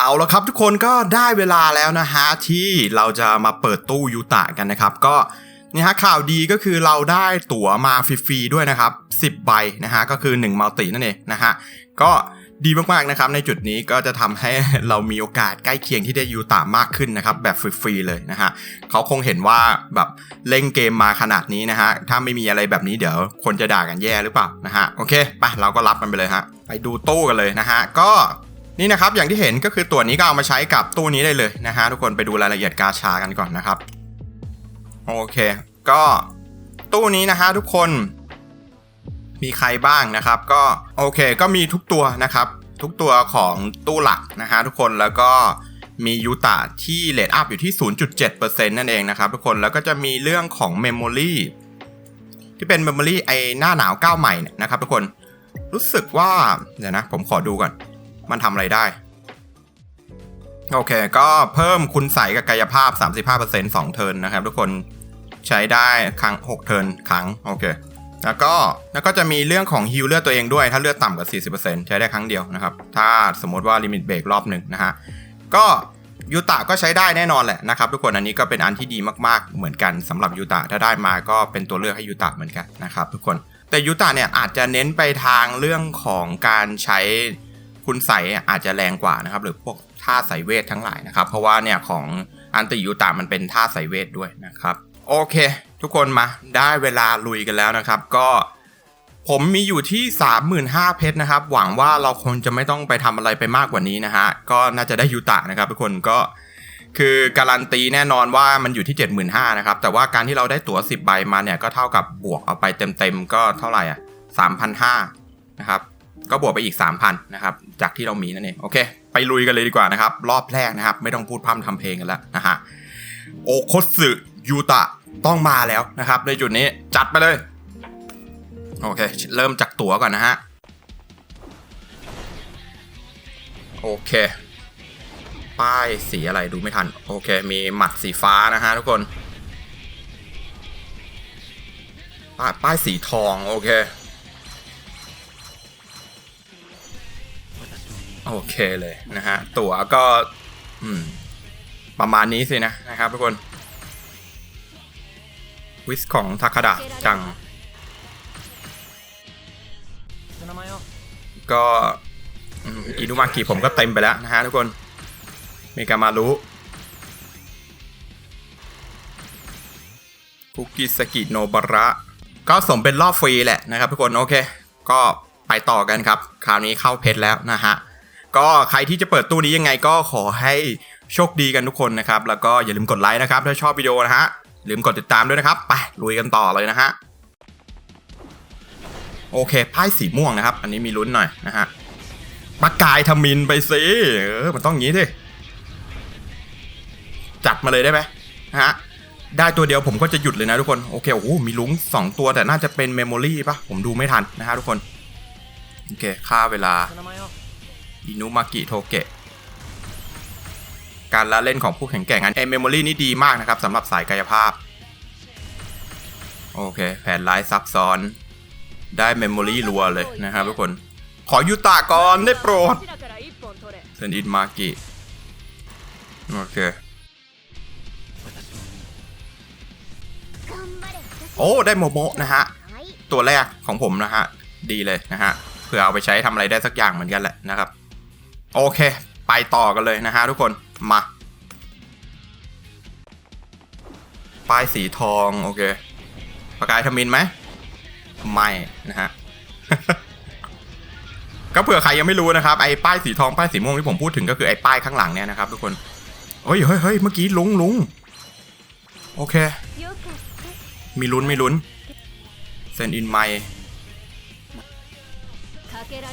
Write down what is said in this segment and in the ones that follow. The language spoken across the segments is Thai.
เอาละครับทุกคนก็ได้เวลาแล้วนะฮะที่เราจะมาเปิดตู้ยูตะกันนะครับ ก็นี่ฮะข่าวดีก็คือเราได้ตั๋วมาฟรีๆด้วยนะครับ 10 ใบนะฮะก็คือ1มัลตินั่นเองนะฮะก็ดีมากๆนะครับในจุดนี้ก็จะทำให้เรามีโอกาสใกล้เคียงที่ได้ยูตะมากขึ้นนะครับแบบฟรีๆเลยนะฮะเขาคงเห็นว่าแบบเล่นเกมมาขนาดนี้นะฮะถ้าไม่มีอะไรแบบนี้เดี๋ยวคนจะด่ากันแย่หรือเปล่านะฮะโอเคไปเราก็รับมันไปเลยฮะไปดูตู้กันเลยนะฮะก็ นี่นะครับอย่างที่เห็นก็คือตัวนี้ก็เอามาใช้กับตู้นี้ได้เลยนะฮะทุกคนไปดูรายละเอียดกาชากันก่อนนะครับ โอเค ก็ตู้นี้นะฮะทุกคนมีใครบ้างนะครับ ก็โอเคก็มีทุกตัวนะครับ ทุกตัวของตู้หลักนะฮะทุกคนแล้วก็มียูตะที่เลดอัพอยู่ที่ 0.7%นั่นเองนะครับทุกคนแล้วก็จะมีเรื่องของเมมโมรีที่เป็นเมมโมรีไอหน้าหนาวก้าวใหม่นะครับทุกคนรู้สึกว่า เดี๋ยวนะ ผมขอดูก่อน มันทำอะไรได้ โอเค ก็เพิ่มคุณใสกับกายภาพ 35% 2 เทิร์นนะครับ ทุกคนใช้ได้ครั้ง 6 เทิร์นครั้ง โอเค แล้วก็แล้วก็จะมีเรื่องของฮิลเลือดตัวเองด้วย ถ้าเลือดต่ำกว่า 40%ใช้ได้ครั้งเดียวนะครับ ถ้าสมมติว่าลิมิตเบรกรอบหนึ่งนะฮะ ก็ยูตะก็ใช้ได้แน่นอนแหละนะครับทุกคนอันนี้ก็เป็นอันที่ดีมากๆเหมือนกันสำหรับยูตะถ้าได้มาก็เป็นตัวเลือกให้ยูตะเหมือนกันนะครับทุกคนแต่ยูตะเนี่ยอาจจะเน้นไปทางเรื่องของการใช้ คุณใส่อาจจะแรงกว่านะครับ หรือพวกท่าใส่เวททั้งหลายนะครับ เพราะว่าเนี่ยของอันติยูตามันเป็นท่าใส่เวทด้วยนะครับ โอเค ทุกคนมาได้เวลาลุยกันแล้วนะครับ ก็ผมมีอยู่ที่ 35,000เพชรนะครับ หวังว่าเราคงจะไม่ต้องไปทำอะไรไปมากกว่านี้นะฮะ ก็น่าจะได้ยูตะนะครับ ทุกคนก็คือการันตีแน่นอนว่ามันอยู่ที่ 75,000นะครับ แต่ว่าการที่เราได้ตั๋ว 10 ใบมาเนี่ย ก็เท่ากับบวกเอาไปเต็มๆ ก็เท่าไหร่อะ3,500นะครับ ก็บวกไปอีก 3,000นะครับจากที่เรามีนั่นเองโอเค ไปลุยกันเลยดีกว่านะครับ รอบแรกนะครับ ไม่ต้องพูดพร่ำทำเพลงกันแล้วนะฮะโอคสึยูตะต้องมาแล้วนะครับในจุดนี้จัดไปเลย โอเค เริ่มจากตั๋วก่อนนะฮะ โอเค ป้ายสีอะไรดูไม่ทัน โอเค มีหมัดสีฟ้านะฮะทุกคนป้ายป้ายสีทอง โอเค โอเคเลยนะฮะ ตั๋วก็ประมาณนี้สินะนะครับทุกคน วิสของทาคาดะจัง ก็อินุมากิผมก็เต็มไปแล้วนะฮะทุกคน เมกามารุคุกิสกิโนบระ ก็สมเป็นรอบฟรีแหละนะครับทุกคน โอเค ก็ไปต่อกันครับ คราวนี้เข้าเพชรแล้วนะฮะ ก็ใครที่จะเปิดตู้นี้ยังไงก็ขอให้โชคดีกันทุกคนนะครับ แล้วก็อย่าลืมกดไลค์นะครับ ถ้าชอบวิดีโอนะฮะลืมกดติดตามด้วยนะครับ ไปลุยกันต่อเลยนะฮะโอเคไพ่สีม่วงนะครับ อันนี้มีลุ้นหน่อยนะฮะประกายทมินไปสิเออมันต้องอย่างนี้สิจัดมาเลยได้ไหมฮะได้ตัวเดียวผมก็จะหยุดเลยนะทุกคนโอเคโอ้โหมีลุงสองตัวแต่น่าจะเป็นเมมโมรี่ปะผมดูไม่ทันนะฮะทุกคน โอเคค่าเวลา อินุมากิโทเกะการละเล่นของผู้แข่งแกร่งอันเอเมมโมรี่นี่ดีมากนะครับสำหรับสายกายภาพ โอเค แผนร้ายซับซ้อน ได้เมมโมรี่รัวเลยนะครับทุกคน ขอยูตาก่อนได้โปรดเซนอินมากิโอเค โอ้ ได้โมโมะนะฮะ ตัวแรกของผมนะฮะ ดีเลยนะฮะเพื่อเอาไปใช้ทำอะไรได้สักอย่างเหมือนกันแหละนะครับ โอเค ไปต่อกันเลยนะฮะทุกคนมาป้ายสีทองโอเคประกายทมินไหมไม่นะฮะก็เผื่อใครยังไม่รู้นะครับไอ้ป้ายสีทองป้ายสีม่วงที่ผมพูดถึงก็คือไอ้ป้ายข้างหลังเนี่ยนะครับทุกคนเฮ้ยเฮ้ยเฮ้ยเมื่อกี้ลุงลุงโอเค มีลุ้นมีลุ้นเซนอินไม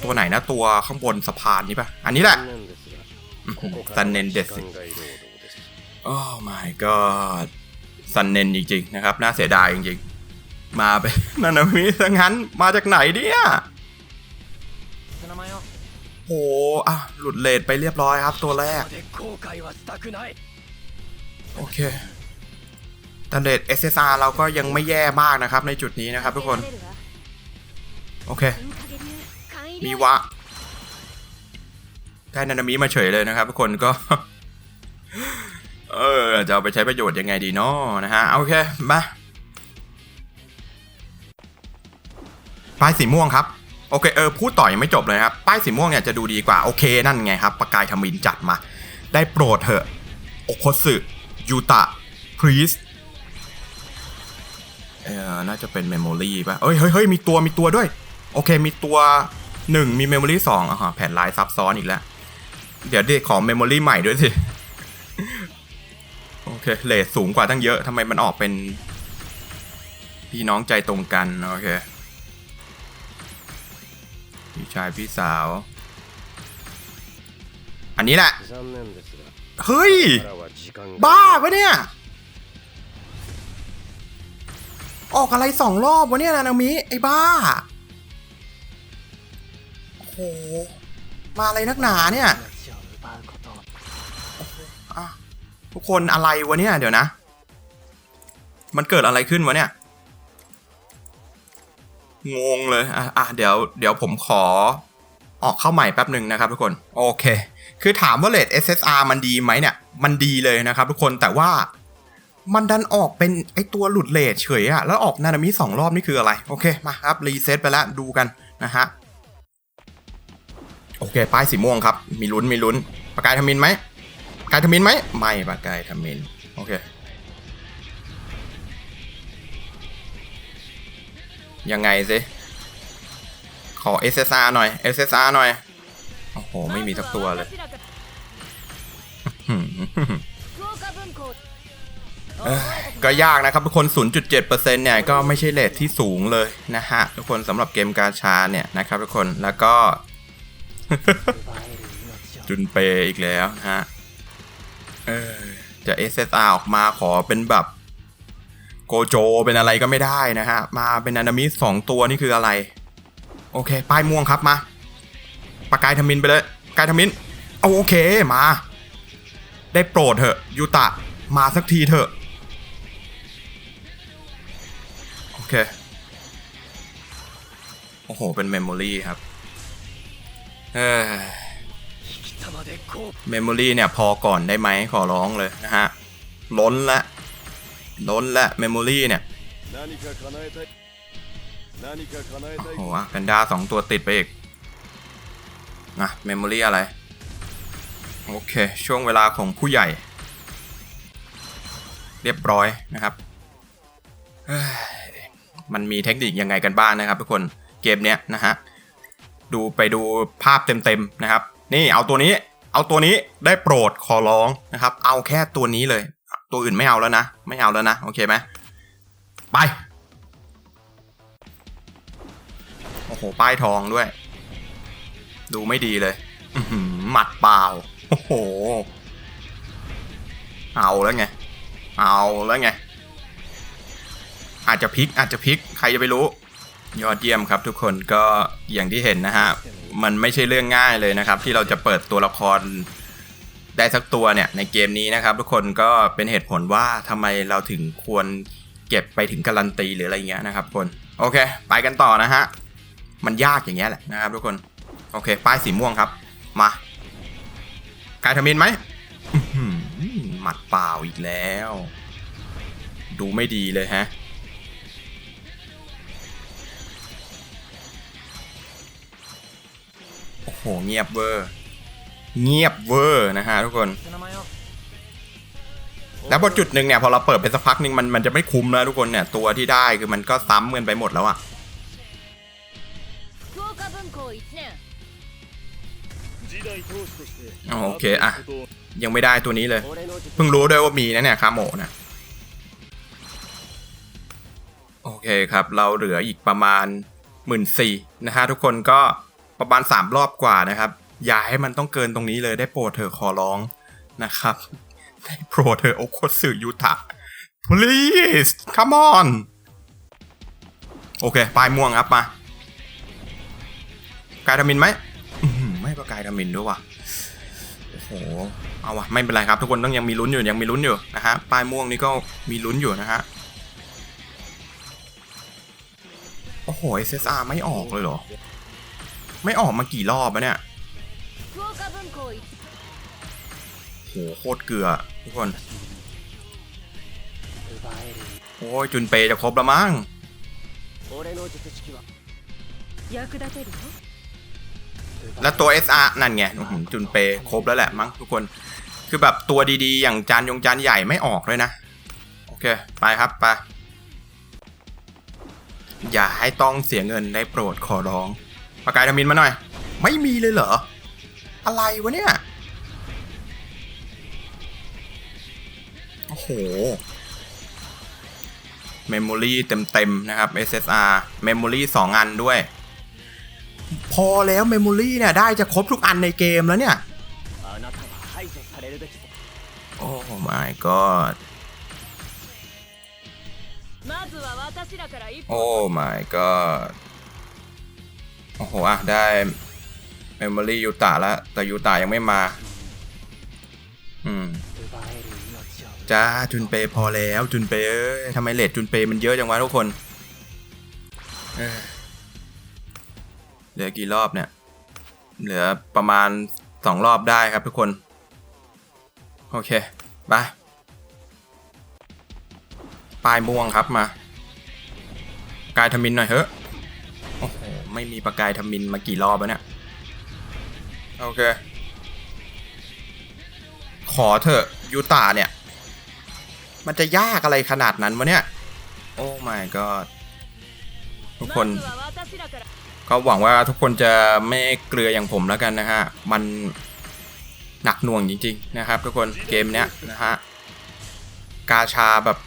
ตัวไหนนะตัวข้างบนสะพานนี้ปะอันนี้แหละซันเนนเดสโอ้ my god ซันเนนจริงๆนะครับ น่าเสียดายจริงๆ มาไปนันามิซะงั้นมาจากไหนเนี่ยโอ้อะหลุดเลทไปเรียบร้อยครับ ตัวแรก โอเคแต่เลท SSR เราก็ยังไม่แย่มากนะครับ ในจุดนี้นะครับทุกคน โอเค มีวะได้นานามิมาเฉยเลยนะครับทุกคนก็ เออจะเอาไปใช้ประโยชน์ยังไงดีเนาะนะฮะโอเคมาป้ายสีม่วงครับโอเคเออพูดต่อยังไม่จบเลยครับป้ายสีม่วงเนี่ยจะดูดีกว่าโอเคนั่นไงครับประกายทมินจัดมา ได้โปรดเถอะโอโคสึยูตะพรีสเออน่าจะเป็นเมมโมรีป่ะเอ้ยเฮ้ยเฮ้ยมีตัวมีตัวด้วย โอเคมีตัว หนึ่งมีเมมโมรี่สองอะฮะแผ่นลายซับซ้อนอีกแล้ว เดี๋ยวเด็ขอเมมโมรี่ใหม่ด้วยสิ โอเคเลทสูงกว่าตั้งเยอะทำไมมันออกเป็น พี่น้องใจตรงกัน โอเค พี่ชายพี่สาว อันนี้แหละ เฮ้ย บ้าปะเนี่ย ออกอะไรสองรอบวะเนี่ยนานามิ ไอ้บ้า โอ้โห มาอะไรนักหนาเนี่ยทุกคนอะไรวะเนี่ย เดี๋ยวนะ มันเกิดอะไรขึ้นวะเนี่ย งงเลย อะอะเดี๋ยว เดี๋ยวผมขอ ออกเข้าใหม่แป๊บหนึ่งนะครับทุกคน โอเค คือถามว่าเลท SSR มันดีไหมเนี่ย มันดีเลยนะครับทุกคน แต่ว่ามันดันออกเป็นไอตัวหลุดเลทเฉยอะแล้วออกนานามิสองรอบนี่คืออะไร โอเค มาครับ รีเซ็ตไปแล้วดูกันนะฮะ โอเคป้ายสีม่วงครับ มีลุ้นมีลุ้นปากกายทมินไหมปากกายทมินไหมไม่ปากกายทมินโอเคยังไงสิขอ SSR หน่อย SSR หน่อยโอ้โหไม่มีสักตัวเลยก็ยากนะครับทุกคน 0.7%เนี่ยก็ไม่ใช่เลทที่สูงเลยนะฮะ ทุกคนสำหรับเกมกาชาเนี่ยนะครับทุกคนแล้วก็ จุนเปย์อีกแล้วนะฮะ เออ จะ SSR ออกมาขอเป็นแบบโกโจเป็นอะไรก็ไม่ได้นะฮะ มาเป็นอนามิสองตัวนี่คืออะไร โอเค ป้ายม่วงครับมาปากกายทมินไปเลยกายทมินเอาโอเคมา ได้โปรดเถอะยูตะ มาสักทีเถอะ โอเค โอ้โห เป็นเมมโมรีครับ เมมโมรี่เนี่ยพอก่อนได้ไหมขอร้องเลยนะฮะ ล้นละ ล้นละเมมโมรี่เนี่ยโอ้โหแพนดาสองตัวติดไปอีกนะเมมโมรี่อะไร โอเค ช่วงเวลาของผู้ใหญ่ เรียบร้อยนะครับ มันมีเทคนิคยังไงกันบ้างนะครับทุกคนเกมเนี้ยนะฮะ ดูไปดูภาพเต็มๆนะครับ นี่เอาตัวนี้ เอาตัวนี้ได้โปรดขอร้องนะครับ เอาแค่ตัวนี้เลย ตัวอื่นไม่เอาแล้วนะ ไม่เอาแล้วนะ โอเคไหมไป โอ้โห ป้ายทองด้วย ดูไม่ดีเลยหมัดเปล่า โอ้โห เอาแล้วไง เอาแล้วไง อาจจะพลิกอาจจะพลิก ใครจะไปรู้ ยอดเยี่ยมครับทุกคนก็อย่างที่เห็นนะฮะ มันไม่ใช่เรื่องง่ายเลยนะครับ ที่เราจะเปิดตัวละครได้สักตัวเนี่ยในเกมนี้นะครับ ทุกคนก็เป็นเหตุผลว่าทำไมเราถึงควรเก็บไปถึงการันตีหรืออะไรเงี้ยนะครับทุกคนโอเค ไปกันต่อนะฮะ มันยากอย่างเงี้ยแหละนะครับ ทุกคนโอเค ป้ายสีม่วงครับ มากายทมินไหมหมัดเปล่าอีกแล้ว ดูไม่ดีเลยฮะ หเงียบเวอร์ เงียบเวอร์นะฮะทุกคน แล้วพอจุดหนึ่งเนี่ยพอเราเปิดไปสักพักหนึ่งมันมันจะไม่คุ้มแล้วทุกคนเนี่ยตัวที่ได้คือมันก็ซ้ำเงินไปหมดแล้วอะโอเคอะยังไม่ได้ตัวนี้เลย เพิ่งรู้ด้วยว่ามีนะเนี่ยคาโมนะโอเคครับ เราเหลืออีกประมาณหมื่นสี่นะฮะทุกคนก็ ประมาณสามรอบกว่านะครับ อย่าให้มันต้องเกินตรงนี้เลยได้โปรดเธอะขอร้องนะครับ ได้โปรดเธอะโอโคสึยูตะ please come on โอเคปลายม่วงครับมา กายทามินไหมไม่ประกายทามินด้วยว่ะโอ้โหเอาวะไม่เป็นไรครับ ทุกคนต้องยังมีลุ้นอยู่ยังมีลุ้นอยู่นะฮะป้ายม่วงนี่ก็มีลุ้นอยู่นะฮะโอ้โห SSR ไม่ออกเลยเหรอ ไม่ออกมากี่รอบอะเนี่ยโหโคตรเกลือทุกคน โอ้ยจุนเปจะครบแล้วมั้งแล้วตัว SR นั่นไงจุนเปครบแล้วแหละมั้งทุกคน คือแบบตัวดีๆ อย่างจานยงจานใหญ่ไม่ออกเลยนะ โอเค ไปครับไปอย่าให้ต้องเสียเงินได้โปรดขอร้อง ปาะกายดามินมาหน่อย ไม่มีเลยเหรอ อะไรวะเนี่ย โอ้โห เมมโมรีเต็มๆนะครับ SSR เมมโมรีสองอันด้วย พอแล้วเมมโมรีเนี่ย ได้จะครบทุกอันในเกมแล้วเนี่ย โอ้ my god โอ้ my god โอ้โห อะ ได้ เมมโมรี่ยูตาแล้ว แต่ยูตายังไม่มา อืมจ้าจุนเปย์พอแล้วจุนเปย์ทำไมเลดจุนเปย์มันเยอะจังวะทุกคนเหลือกี่รอบเนี่ย เหลือประมาณสองรอบได้ครับทุกคน โอเคไปปลายม่วงครับมา กายทมินหน่อยเถอะ ไม่มีประกายทำมินมากี่รอบแล้วเนี่ย โอเค ขอเถอะยูตาเนี่ย มันจะยากอะไรขนาดนั้นวะเนี่ย โอ้ my god ทุกคน ก็หวังว่าทุกคนจะไม่เกลืออย่างผมแล้วกันนะฮะ มันหนักหน่วงจริงๆนะครับ ทุกคนเกมเนี้ยนะฮะ กาชาแบบ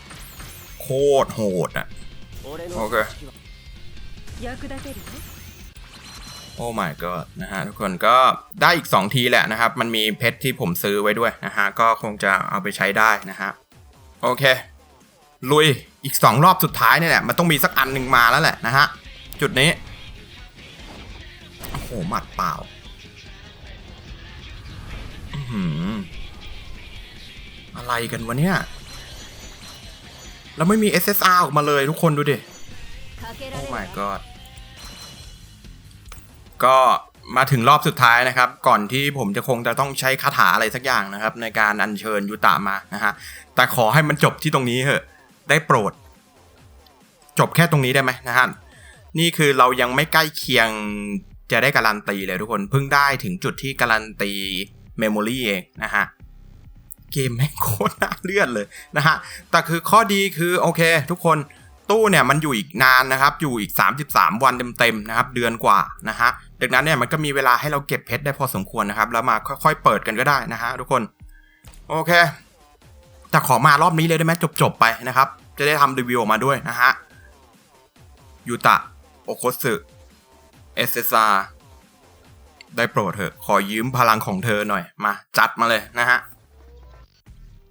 โคตรโหดอะโอเค โอ้ my god นะฮะทุกคนก็ได้อีก 2 ทีแหละนะครับ มันมีเพชรที่ผมซื้อไว้ด้วยนะฮะ ก็คงจะเอาไปใช้ได้นะฮะ โอเค ลุยอีก 2 รอบสุดท้ายเนี่ยแหละ มันต้องมีสักอันหนึ่งมาแล้วแหละนะฮะ จุดนี้ โอ้โห หมัดเปล่าอืมอะไรกันวะเนี่ย แล้วไม่มี SSR ออกมาเลยทุกคนดูดิ โอ้ my god ก็มาถึงรอบสุดท้ายนะครับ ก่อนที่ผมจะคงจะต้องใช้คาถาอะไรสักอย่างนะครับ ในการอัญเชิญยุตะมานะฮะแต่ขอให้มันจบที่ตรงนี้เถอะ ได้โปรด จบแค่ตรงนี้ได้ไหมนะฮะนี่คือเรายังไม่ใกล้เคียงจะได้การันตีเลยทุกคนเพิ่งได้ถึงจุดที่การันตีเมมโมรีเองนะฮะเกมแม่งโคตรน่าเลื่อนเลยนะฮะแต่คือข้อดีคือโอเค ทุกคน ตู้เนี่ยมันอยู่อีกนานนะครับ อยู่อีก 33 วันเต็มๆนะครับ เดือนกว่านะฮะดังนั้นเนี่ยมันก็มีเวลาให้เราเก็บเพชรได้พอสมควรนะครับ แล้วมาค่อยๆเปิดกันก็ได้นะฮะทุกคน โอเค แต่ขอมารอบนี้เลยได้ไหมจบๆไปนะครับ จะได้ทำรีวิวออกมาด้วยนะฮะยูตะ โอโคสึเอสเซาได้โปรดเถอะ ขอยืมพลังของเธอหน่อย มา จัดมาเลยนะฮะ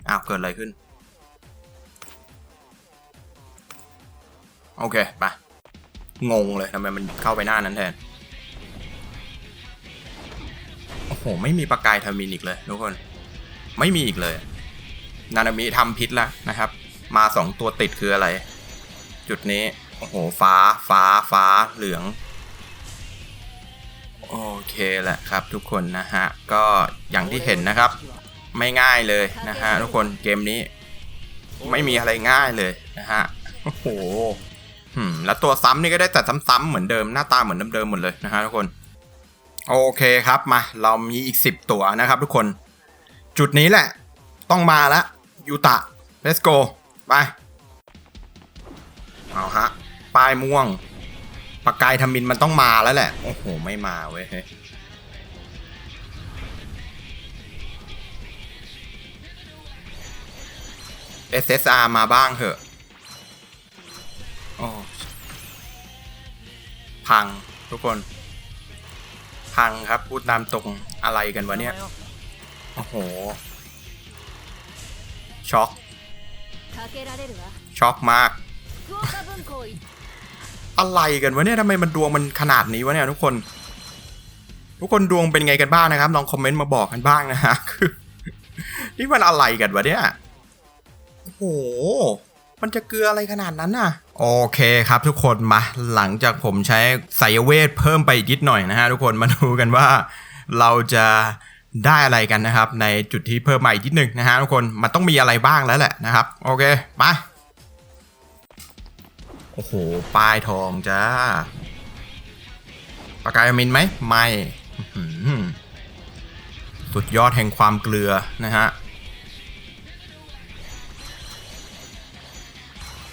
อ้าว เกิดอะไรขึ้น โอเคไปงงเลยทำไมมันเข้าไปหน้านั้นแทน โอ้โห ไม่มีประกายทามินอีกเลยทุกคน ไม่มีอีกเลย นานามิทำพิษแล้วนะครับ มาสองตัวติดคืออะไร จุดนี้ โอ้โห ฟ้า ฟ้า ฟ้า เหลือง โอเคแหละครับทุกคนนะฮะ ก็อย่างที่เห็นนะครับ ไม่ง่ายเลยนะฮะทุกคน เกมนี้ ไม่มีอะไรง่ายเลยนะฮะ โอ้โห แล้วตัวซ้ำนี่ก็ได้แต่ซ้ำๆเหมือนเดิมหน้าตาเหมือนเดิมๆหมดเลยนะฮะทุกคน โอเคครับมา เรามีอีก 10 ตัวนะครับทุกคน จุดนี้แหละ ต้องมาแล้ยูตะ let's go ไป เอาฮะป้ายม่วงปากกายทมินมันต้องมาแล้วแหละ โอ้โห ไม่มาเว้ยเฮ้ย SSR มาบ้างเถอะ อพังทุกคน พังครับพูดตามตรงอะไรกันวะเนี่ย โอ้โห ช็อกช็อกมาก อะไรกันวะเนี่ยทำไมมันดวงมันขนาดนี้วะเนี่ยทุกคน ทุกคนดวงเป็นไงกันบ้างนะครับลองคอมเมนต์มาบอกกันบ้างนะฮะคือนี่มันอะไรกันวะเนี่ยโอ้โห มันจะเกลืออะไรขนาดนั้นน่ะ โอเคครับทุกคนมา หลังจากผมใช้ไสยเวทเพิ่มไปอีกนิดหน่อยนะฮะทุกคนมาดูกันว่าเราจะได้อะไรกันนะครับ ในจุดที่เพิ่มมาอีกนิดหนึ่งนะฮะทุกคนมันต้องมีอะไรบ้างแล้วแหละนะครับ โอเคไปโอ้โหป้ายทองจ้าปากกายมินไหมไม่สุดยอดแห่งความเกลือนะฮะ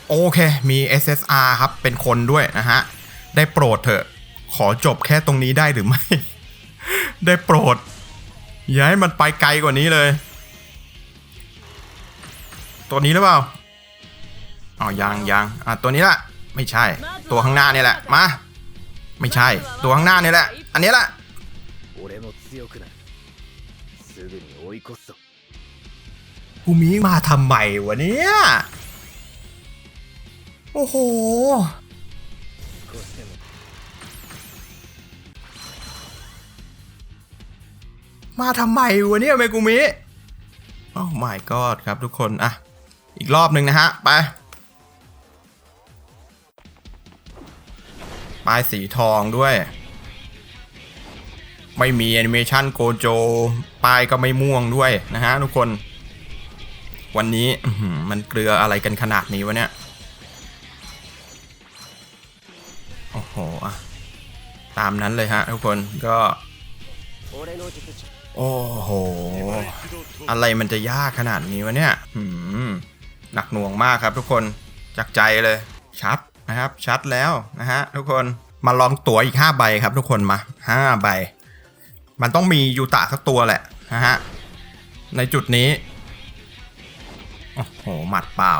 โอเค มี SSR ครับ เป็นคนด้วยนะฮะ ได้โปรดเถอะ ขอจบแค่ตรงนี้ได้หรือไม่ ได้โปรด อย่าให้มันไปไกลกว่านี้เลย ตัวนี้หรือเปล่าอ๋อยังยังอะตัวนี้ละไม่ใช่ ตัวข้างหน้านี่แหละ มา ไม่ใช่ ตัวข้างหน้านี่แหละ อันนี้แหละกูมีมาทำไมวะเนี่ย โอ้โห มาทำไมวะเนี่ยเมกุมิโอ้ my god ครับทุกคน อะ อีกรอบหนึ่งนะฮะ ไปป้ายสีทองด้วย ไม่มีแอนิเมชันโกโจป้ายก็ไม่ม่วงด้วยนะฮะทุกคน วันนี้มันเกลืออะไรกันขนาดนี้วะเนี่ย นั้นเลยฮะทุกคนก็โอ้โห อะไรมันจะยากขนาดนี้วะเนี่ยหืมหนักหน่วงมากครับทุกคนจากใจเลย ชัดนะครับ ชัดแล้วนะฮะทุกคนมาลองตั๋วอีก 5 ใบครับทุกคนมา 5 ใบ มันต้องมียูตะสักตัวแหละนะฮะในจุดนี้ โอ้โห หมัดเปล่า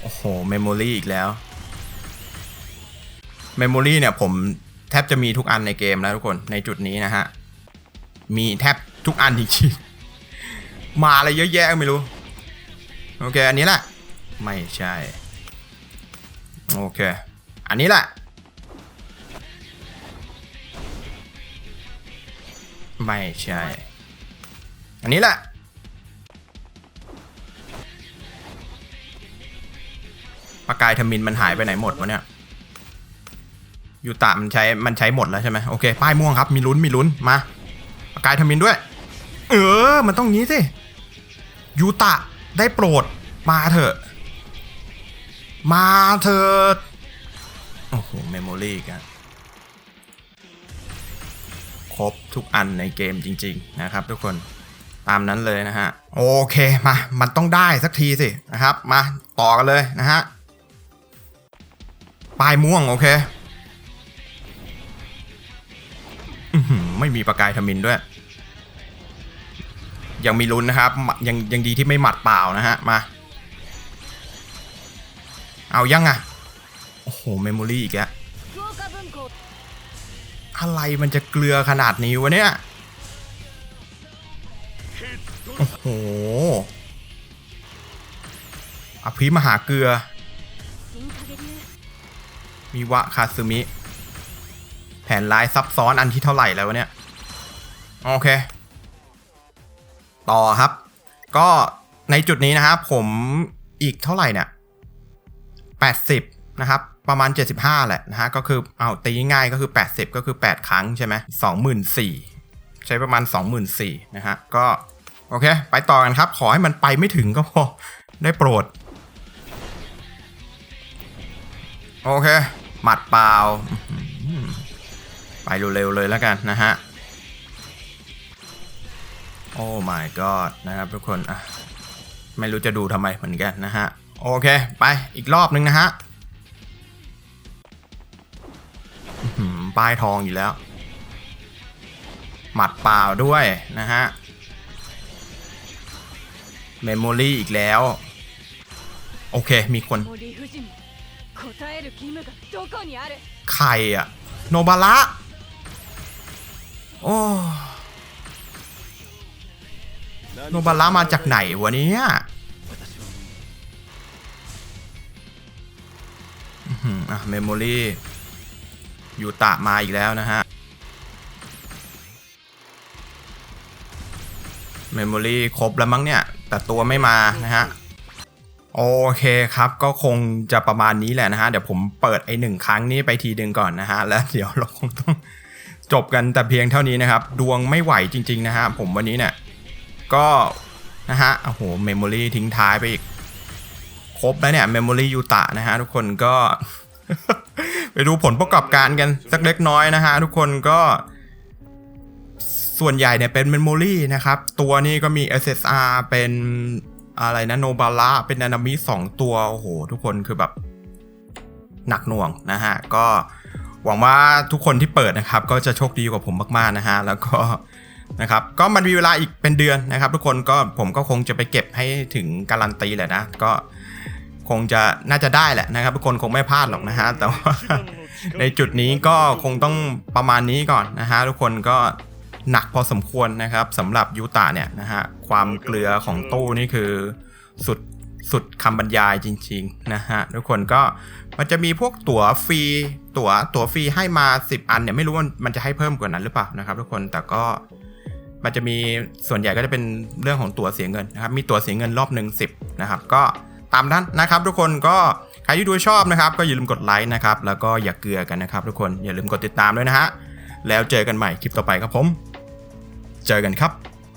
โอ้โห เมมโมรี่อีกแล้ว เมมโมรี่เนี่ยผม แทบจะมีทุกอันในเกมแล้วทุกคนในจุดนี้นะฮะ มีแทบทุกอันจริงๆ มาอะไรเยอะแยะไม่รู้ โอเค อันนี้แหละ ไม่ใช่ โอเค อันนี้แหละ ไม่ใช่ อันนี้แหละปากกายทมินมันหายไปไหนหมดวะเนี่ย ยูตะมันใช้มันใช้หมดแล้วใช่ไหมโอเคป้ายม่วงครับมีลุ้นมีลุ้นมาปากกายทมินด้วย เออ มันต้องงี้สิยูตะได้โปรดมาเถอะ มาเถอะโอ้โหเมมโมรี่กันครบทุกอันในเกมจริง ๆ นะครับ ทุกคนตามนั้นเลยนะฮะ โอเคมา มันต้องได้สักทีสินะครับ มาต่อกันเลยนะฮะปลายม่วงโอเค ไม่มีประกายทมินด้วย ยังมีลุ้นนะครับ ยังยังดีที่ไม่หมัดเปล่านะฮะ มา เอายังอะ โอ้โห เมมโมรี่อีกแล้วอะไรมันจะเกลือขนาดนี้วะเนี่ย โอ้โหอภิมหาเกลือ มีวะคาซึมิ แผนร้ายซับซ้อนอันที่เท่าไหร่แล้วเนี่ย โอเค ต่อครับ ก็ในจุดนี้นะครับผมอีกเท่าไหร่เนี่ย80 นะครับ ประมาณ 75 แหละนะฮะ ก็คือเอาตีง่ายก็คือ 80 ก็คือ 8 ครั้งใช่ไหม24,000ใช้ประมาณ 24,000นะฮะ ก็ โอเค ไปต่อกันครับ ขอให้มันไปไม่ถึงก็พอ ได้โปรด โอเค หมัดเปล่า ไปเร็วๆเลยแล้วกันนะฮะ โอ้ my god นะครับทุกคนอะไม่รู้จะดูทำไมเหมือนกันนะฮะ โอเค ไปอีกรอบนึงนะฮะป้ายทองอยู่แล้ว หมัดเปล่าด้วยนะฮะ เมมโมรี่อีกแล้ว โอเคมีคนใครอะโนบาระ โอ้โนบาระมาจากไหนวะเนี่ยอื้อหืออะเมมโมรี่อยู่ตะมาอีกแล้วนะฮะ เมมโมรี่ครบแล้วมั้งเนี่ย แต่ตัวไม่มานะฮะ โอเคครับก็คงจะประมาณนี้แหละนะฮะ เดี๋ยวผมเปิดไอหนึ่งครั้งนี้ไปทีหนึ่งก่อนนะฮะ แล้วเดี๋ยวเราคงต้อง จบกันแต่เพียงเท่านี้นะครับ ดวงไม่ไหวจริง ๆ นะฮะผมวันนี้เนี่ยก็นะฮะโอ้โหเมมโมรี่ทิ้งท้ายไปอีก ครบแล้วเนี่ยเมมโมรี่ยูตะนะฮะทุกคนก็ ไปดูผลประกอบการกันสักเล็กน้อยนะฮะทุกคนก็ ส่วนใหญ่เนี่ยเป็นเมมโมรี่นะครับ ตัวนี้ก็มี SSR เป็นอะไรนะโนบาระเป็นนานามิสองตัว โอ้โห ทุกคนคือแบบหนักหน่วงนะฮะ ก็ หวังว่าทุกคนที่เปิดนะครับ ก็จะโชคดีกว่าผมมากๆนะฮะแล้วก็นะครับก็มันมีเวลาอีกเป็นเดือนนะครับ ทุกคนก็ผมก็คงจะไปเก็บให้ถึงการันตีแหละนะ ก็คงจะน่าจะได้แหละนะครับ ทุกคนคงไม่พลาดหรอกนะฮะแต่ว่าในจุดนี้ก็คงต้องประมาณนี้ก่อนนะฮะทุกคนก็หนักพอสมควรนะครับสำหรับยูตาเนี่ยนะฮะความเกลือของตู้นี่คือสุดสุดคำบรรยายจริง ๆ นะฮะทุกคนก็มันจะมีพวกตั๋วฟรี ตั๋วตั๋วฟรีให้มา 10 อันเนี่ยไม่รู้ว่ามันจะให้เพิ่มกว่านั้นหรือเปล่านะครับทุกคนแต่ก็มันจะมีส่วนใหญ่ก็จะเป็นเรื่องของตั๋วเสียเงินนะครับมีตั๋วเสียเงินรอบหนึ่งสิบนะครับก็ตามนั้นนะครับ ทุกคนก็ใครที่ดูชอบนะครับ ก็อย่าลืมกดไลค์นะครับแล้วก็อย่าเกลือกันนะครับ ทุกคนอย่าลืมกดติดตามด้วยนะฮะแล้วเจอกันใหม่คลิปต่อไปครับผม เจอกันครับ